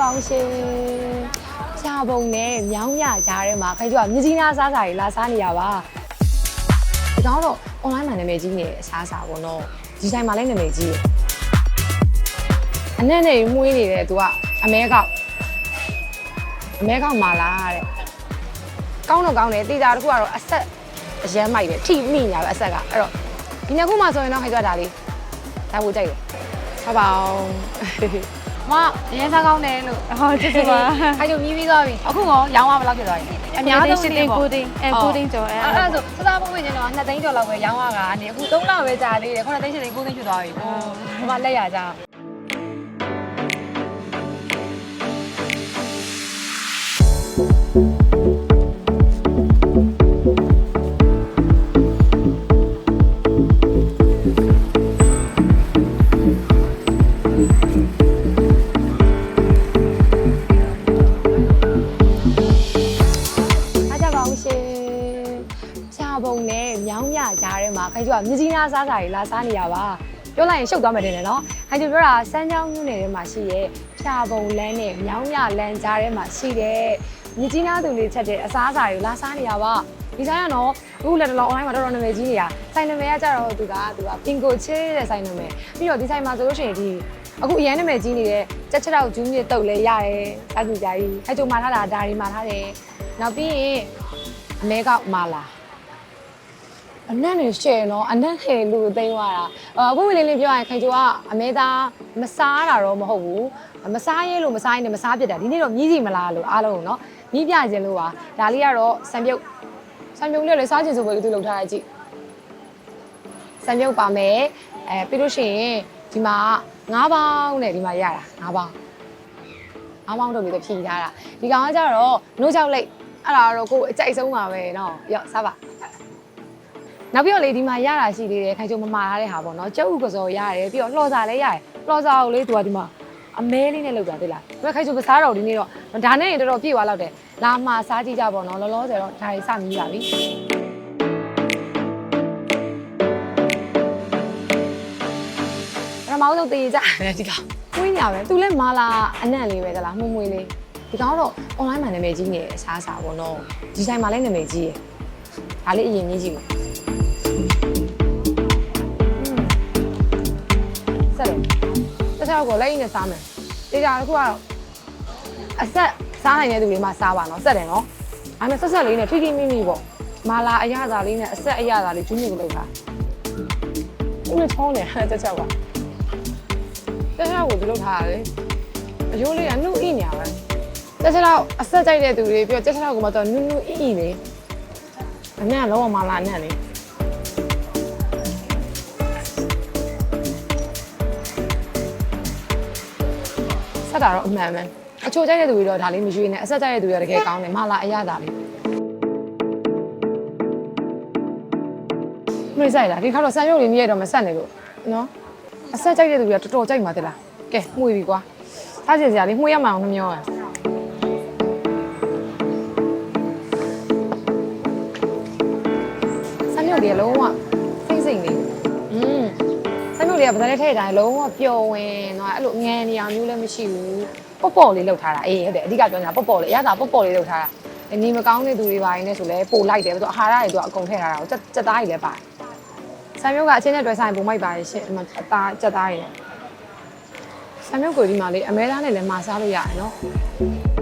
ပါအောင်ရှင်ဖြာပုံနဲ့မြောင်းရကြားထဲမှာခိုင်ကျော်ကမြကြီးနားစားစာတွေလာစားနေရပါဒီကောင်တော့ online မှာနာမည်ကြီးနေတဲ့အစားအစာပေါ့နော်ဒီဆိုင်မှာလည်းနာမည်ကြီးတယ်အနက်နဲ့မှုေးနေတယ်သူကအမဲကောက်အမဲကောက်မာလာတဲ့ကောင်းတော့ကောင်းတယ်တေချာတစ်ခုကတော့အဆက်အရမ်းမိုက်တယ်ထိမိညာပဲအဆက်ကအဲ့တော့ဒီနှစ်ခုမှဆိုရင်တော့ခိုင်ကျော်ဒါလေးဒါဖို့ကြိုက်တယ်ဟုတ်ပါအောင် မရင်းစားကောင်းတယ်လို့ဟုတ်ကျေးဇူးပါအဲ့လိုမြည်ပြီးသွားပြီအခုရောရောင်းရဘယ်လောက်ဖြစ်သွားပြီအများဆုံးရှင်းနေတင်ပေါ့ကိုတင်အဲကိုတင်ကျော်အဲအဲ့ဒါဆိုစသားပုံဝင်နေတော့2သိန်းကျော်လောက်ပဲရောင်းရတာအနေအခု3လပဲကြာသေးတယ်9သိန်း10သိန်း9သိန်းဖြစ်သွားပြီကိုဒီမှာလက်ရကြအောင် နဲ့မြောင်းမြကြားထဲမှာခိုင်ကျော်ကမြကြီးနားစားစာတွေလာစားနေရပါပြောလိုက်ရင်ရှုပ်သွားမှတင်တယ်နော်ခိုင်ကျော်ပြောတာစမ်းချောင်းမြို့နယ်ထဲမှာရှိရဲ့ဖြာပုံလမ်းနဲ့မြောင်းမြလမ်းကြားထဲမှာရှိတဲ့မြကြီးနားသူလေးချက်တဲ့အစားအစာတွေလာစားနေရပါဒီဆိုင်ကတော့အခုလက်တလော online မှာတော်တော်နာမည်ကြီးနေတာဆိုင်နာမည်ကကြတော့သူကသူကပင်ကိုချဲတဲ့ဆိုင်နာမည်ပြီးတော့ဒီဆိုင်မှာဆိုလို့ရှိရင်ဒီအခုအရန်နာမည်ကြီးနေတဲ့ချက်ချက်တော့ဂျူးမြစ်တုတ်လဲရတယ်စားကြည့်ကြကြီးအဲကြုံမှာထားတာဒါတွေမှာထားတယ်နောက်ပြီးရင်အမဲကောက်မာလာ အနက်နေရှယ်နော်အနက်ဟဲလူသိမ်းသွားတာအခုဝင်လေးလေးပြောရရင်ခိုင်ကျော်ကအမဲသားမစားတာတော့မဟုတ်ဘူးမစားရဲလို့မစားရင်လည်းမစားပြစ်တာဒီနေ့တော့မြည်စီမလားလို့အားလုံးနော်မြည်ပြခြင်းလို့ပါဒါလေးကတော့စံပြုတ်စံပြုတ်လေးလည်းစားခြင်းဆိုပဲသူလုပ်ထားတာကြည့်စံပြုတ်ပါမယ်အဲပြီးလို့ရှိရင်ဒီမှာ၅ပေါင်းနဲ့ဒီမှာရတာ၅ပေါင်း၅ပေါင်းတော့ပြီးတော့ဖြည့်ထားတာဒီကောင်ကကြတော့နှုတ်ချောက်လိတ်အဲ့ဒါတော့ကိုယ်အကြိုက်ဆုံးပါပဲနော်ရော့စားပါ နောက်ပြီးတော့လေဒီမှာရတာရှိသေးတယ်ခိုင်ချုံမမာထားတဲ့ဟာပေါ့နော်ကျုပ်ဥကစောရတယ်ပြီးတော့လှော်စာလည်းရတယ်လှော်စာကိုလေသူကဒီမှာအမဲလေးနဲ့လောက်တာသိလားဒါပေမဲ့ခိုင်ချုံမစားတော့ဒီနေ့တော့ဒါနဲ့ရင်တော်တော်ပြည့်သွားတော့တယ်လာမှာစားကြည့်ကြပေါ့နော်လောလောဆယ်တော့ဒါတွေစမြည်ပါပြီပထမဆုံးတည်ကြတယ်ဒီကောင်မွေးညာပဲသူလည်းမာလာအနံ့လေးပဲသလားမှုမွေးလေးဒီကောင်ကတော့ online မှာနာမည်ကြီးနေတယ်အစားအစာပေါ့နော်ဒီဆိုင်မှာလည်းနာမည်ကြီးရယ်ဒါလေးအရင်ကြီးကြည့် ဆက်တယ်တစ်ချက်ကိုလက်ရည်နဲ့စားမယ်တေချာတစ်ခုကတော့အဆက်စားနိုင်တဲ့သူတွေမှစားပါနော်ဆက်တယ်နော်ဒါပေမဲ့ဆက်ဆက်လေးနဲ့ထိထိမိမိပေါ့မာလာအရသာလေးနဲ့အဆက်အရသာလေးဂျူးမြစ်ကိုလောက်တာဦးနဲ့ချောင်းနေတစ်ချက်ကတစ်ချက်ကိုဒီလောက်ထားရတယ်အယိုးလေးကနှုတ်ဣညာပဲတစ်ချက်တော့အဆက်ကြိုက်တဲ့သူတွေပြီးတော့တစ်ချက်တော့ကမှတော့နုနုဣဣလေးအနံ့လုံးဝမာလာအနံ့လေး ဆက်တာတော့အမှန်ပဲအချိုကြိုက်တဲ့သူတွေတော့ဒါလေးမရွေးနဲ့အဆက်ကြိုက်တဲ့သူတွေတော့တကယ်ကောင်းတယ်မလာအရသာလေးမင်းဆိုင်လားဒီခါတော့ဆန်ရုပ်လေးမြည်ရတော့မဆက်နေလို့နော်အဆက်ကြိုက်တဲ့သူတွေကတော်တော်ကြိုက်မှာတလားကဲမှုပြီကွာစားကြစရာလေးမှုရမအောင်နှမျောရဆန်ရုပ်တွေကလုံးဝစိတ်စိတ်နေอืม ဆမ်းမြုပ်လေးကဗဇက်လေးထည့်တိုင်းလုံးဝပျော်ဝင်တော့အဲ့လိုငန်နေအောင်မျိုးလည်းမရှိဘူးပေါ့ပေါ့လေးလောက်ထားတာအေးဟုတ်တယ်အဓိကပြောနေတာပေါ့ပေါ့လေးအရသာပေါ့ပေါ့လေးလောက်ထားတာနေမကောင်းတဲ့သူတွေပါရင်းနဲ့ဆိုလဲပို့လိုက်တယ်ပြီးတော့အာဟာရတွေသူကအကုန်ထည့်ထားတာကိုစက်စက်သားကြီးလည်းပါတယ်ဆမ်းမြုပ်ကအချင်းနဲ့တွဲဆိုင်ပုံမိုက်ပါရဲ့ရှင့်ဒီမှာအသားစက်သားကြီးလည်းဆမ်းမြုပ်ကိုဒီမှာလေးအမဲသားနဲ့လည်းမာစားလို့ရတယ်နော်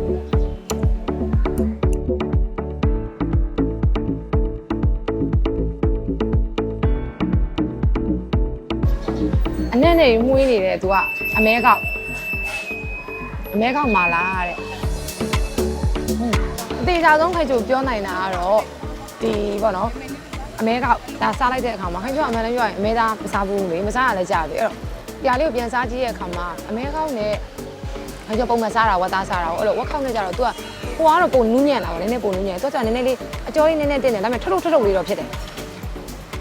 နက်နဲ့မှုေးနေတယ်သူကအမဲကောက်အမဲကောက်မာလာတဲ့အသေးချာဆုံးခိုင်ချိုပြောနိုင်တာကတော့ဒီပေါ့နော်အမဲကဒါစားလိုက်တဲ့အခါမှာခိုင်ချိုအမှန်လည်းပြောရင်အမဲသားမစားဘူးလေမစားရလဲကြာပြီအဲ့တော့ပြာလေးကိုပြန်စားကြည့်တဲ့အခါမှာအမဲကောက်နဲ့ခိုင်ချိုပုံမှန်စားတာဝတ်သားစားတာကိုအဲ့လိုဝက်ခောက်နဲ့ကြတော့ तू ကဟိုကတော့ပုံနူးညံ့လာပါနည်းနည်းပုံနူးညံ့သူကနည်းနည်းလေးအကျော်လေးနည်းနည်းတင်းတယ်ဒါပေမဲ့ထထုထထုလေးတော့ဖြစ်တယ်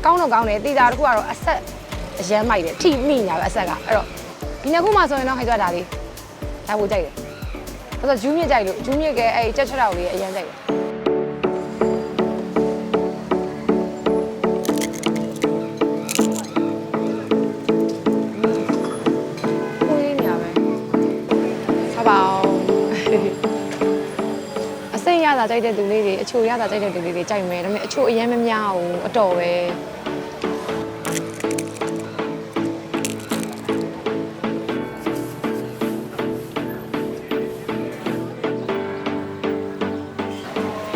ကောင်းတော့ကောင်းတယ်တေချာတစ်ခုကတော့အဆက် အရမ်းမိုက်တယ်ထိမိညာပဲအဆက်ကအဲ့တော့ဒီနှစ်ခုမှဆိုရင်တော့ခိုင်ကြွားဒါလေးဒါကိုကြိုက်တယ်အဲ့တော့ဂျူးမြစ်ကြိုက်လို့ဂျူးမြစ်ကအဲ့ကြက်ချက်တော်လေးအရမ်းကြိုက်တယ်စိတ်ရတာကြိုက်တဲ့သူလေးတွေအချိုရတာကြိုက်တဲ့သူလေးတွေကြိုက်မယ်ဒါပေမဲ့အချိုအရင်မများဘူးအတော်ပဲ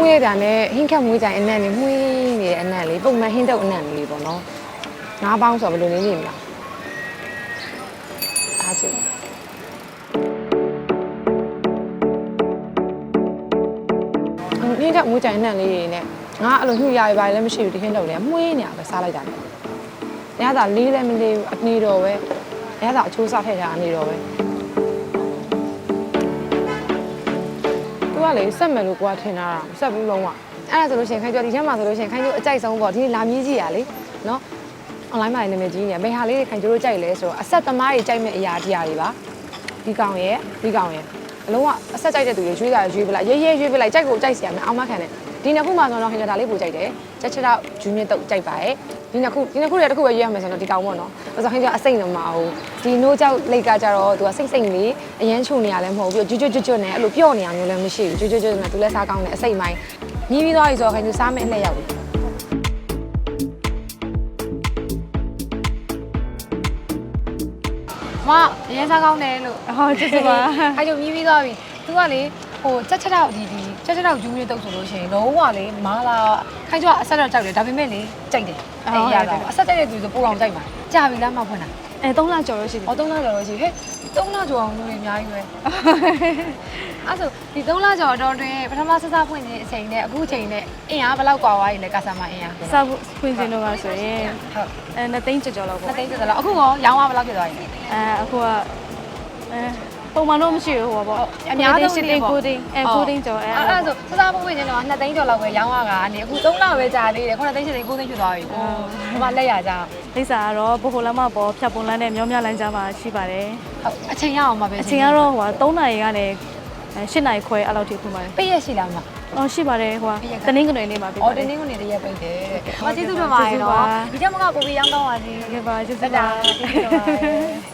မွေးရတာနဲ့ဟင်းခတ်မွေးကြိုင်အနံ့လေးမွေးနေတဲ့အနံ့လေးပုံမှန်ဟင်းတုပ်အနံ့လေးပေါ့နော်ငါးပေါင်းဆိုတော့ဘယ်လိုနေနေမလားအားကြည့်ဟင်းတက်မွေးကြိုင်နှံ့လေးတွေနဲ့ငါအဲ့လိုညှိရရပါလည်းမရှိဘူးဒီခင်းတော့လေမွေးနေတာပဲစားလိုက်တာလေ။ညသာလေးလည်းမလေးဘူးအနေတော်ပဲ။ညသာအချိုးစားထည့်တာအနေတော်ပဲ။ ကလေစက်မယ်လို့ကိုကထင်တာမစက်ဘူးလုံးဝ။အဲ့ဒါဆိုလို့ရှိရင်ခိုင်ကျော်ဒီထဲမှာဆိုလို့ရှိရင်ခိုင်ကျော်အကြိုက်ဆုံးပေါ့ဒီနေ့လာမြည်ကြည့်ရလေနော်။ online မှာနာမည်ကြီးနေဘယ်ဟာလေးတွေခိုင်ကျော်တို့ကြိုက်လဲဆိုတော့အဆက်သမားတွေကြိုက်မဲ့အရာတရားတွေပါ။ဒီကောင်ရဲ့ဒီကောင်ရဲ့အလုံးဝအဆက်ကြိုက်တဲ့သူတွေရွေးတာရွေးပလိုက်ရဲရဲရွေးပလိုက်ကြိုက်ကိုကြိုက်စီရမယ်အောင်မခံတယ် ဒီနှစ်ခုမှဆိုတော့ခင်ဗျာဒါလေးပိုကြိုက်တယ်ချက်ချက်တော့ဂျူးမြင့်တော့ကြိုက်ပါရဲ့ဒီနှစ်ခုဒီနှစ်ခုတွေတစ်ခုပဲရွေးရမယ်ဆိုတော့ဒီကောင်ပေါ့နော်ဘာလို့ခင်ဗျာအစိမ့်တော့မအောင်ဒီနိုးကြောက်လိတ်ကကြတော့သူကစိတ်စိတ်လေးအရန်ချုံနေရလဲမဟုတ်ဘူးကျွတ်ကျွတ်ကျွတ်ကျွတ်နဲ့အဲ့လိုပြော့နေရမျိုးလည်းမရှိဘူးကျွတ်ကျွတ်ကျွတ်နဲ့သူလည်းစားကောင်းတယ်အစိမ့်ပိုင်းညီးပြီးသွားပြီဆိုတော့ခင်ဗျာစားမယ်အလှည့်ရောက်ပြီမအရင်စားကောင်းတယ်လို့ဟုတ်ကျေးဇူးပါအဲ့လိုမြည်ပြီးသွားပြီသူကလေဟိုချက်ချက်တော့ဒီဒီ ချက်ချက်တော့ဂျူးလေးတုပ်ဆိုလို့ရှိရင်လုံးဝလေမာလာခိုင်းကျော်အဆက်တော့ကြောက်တယ်ဒါပေမဲ့လေကြိုက်တယ်အဲ့ရတာအဆက်တက်တဲ့သူဆိုပိုအောင်ကြိုက်မှာကြာပြီလားမဖွင့်တာအဲ3လကျော်လို့ရှိပြီ။အော်3လကျော်လို့ရှိပြီ။ဟဲ့3လကျော်အောင်လူတွေအများကြီးပဲ။အဲ့ဆိုဒီ3လကျော်တော့တွင်ပထမဆက်စဖွင့်ခြင်းအချိန်နဲ့အခုအချိန်နဲ့အင်အားဘယ်လောက်ကွာသွားရည်လဲကာဆာမအင်အား။စဖွင့်ခြင်းတော့ကဆိုရင်ဟုတ်အဲ3သိန်းကျော်ကျော်လောက်ပေါ့။3သိန်းကျော်ကျော်လောက်အခုရောရောင်းရဘယ်လောက်ဖြစ်သွားရည်လဲ။အဲအခုကအဲ ပုံမှန်တော့မရှိဘူးဟိုပေါ့အများဆုံးရှစ်သိန်း9သိန်းအဲ9သိန်းကျော်အဲအဲ့ဒါဆိုစစားပွင့်ဝင်ခြင်းတော့2သိန်းကျော်လောက်ပဲရောင်းရတာအနေအခု3လပဲကြာသေးတယ်9သိန်း7သိန်း9သိန်းဖြစ်သွားပြီကိုဒီမှာလက်ရကြအောင်လိပ်စာကတော့ဘိုဟိုလမ်းမပေါ်ဖြတ်ပုံလမ်းနဲ့မြောင်းမြလမ်းကြားမှာရှိပါတယ်ဟုတ်အချိန်ရအောင်ပါပဲအချိန်ကတော့ဟို3နာရီကနေ8နာရီခွဲအဲ့လောက်ထိဖွင့်ပါတယ်ပိတ်ရရှိလားမအော်ရှိပါတယ်ဟိုကတနင်္ဂနွေနေ့မှာပြပါအော်တဒီယ်နေ့ကနေတရက်ပိတ်တယ်တဲ့ဟောကျေးဇူးတင်ပါတယ်နော်ဒီချက်မကပိုပြီးရောင်းတော့ပါစေဟုတ်ကဲ့ပါကျေးဇူးတက်ပါတာကျေးဇူးတင်ပါတယ်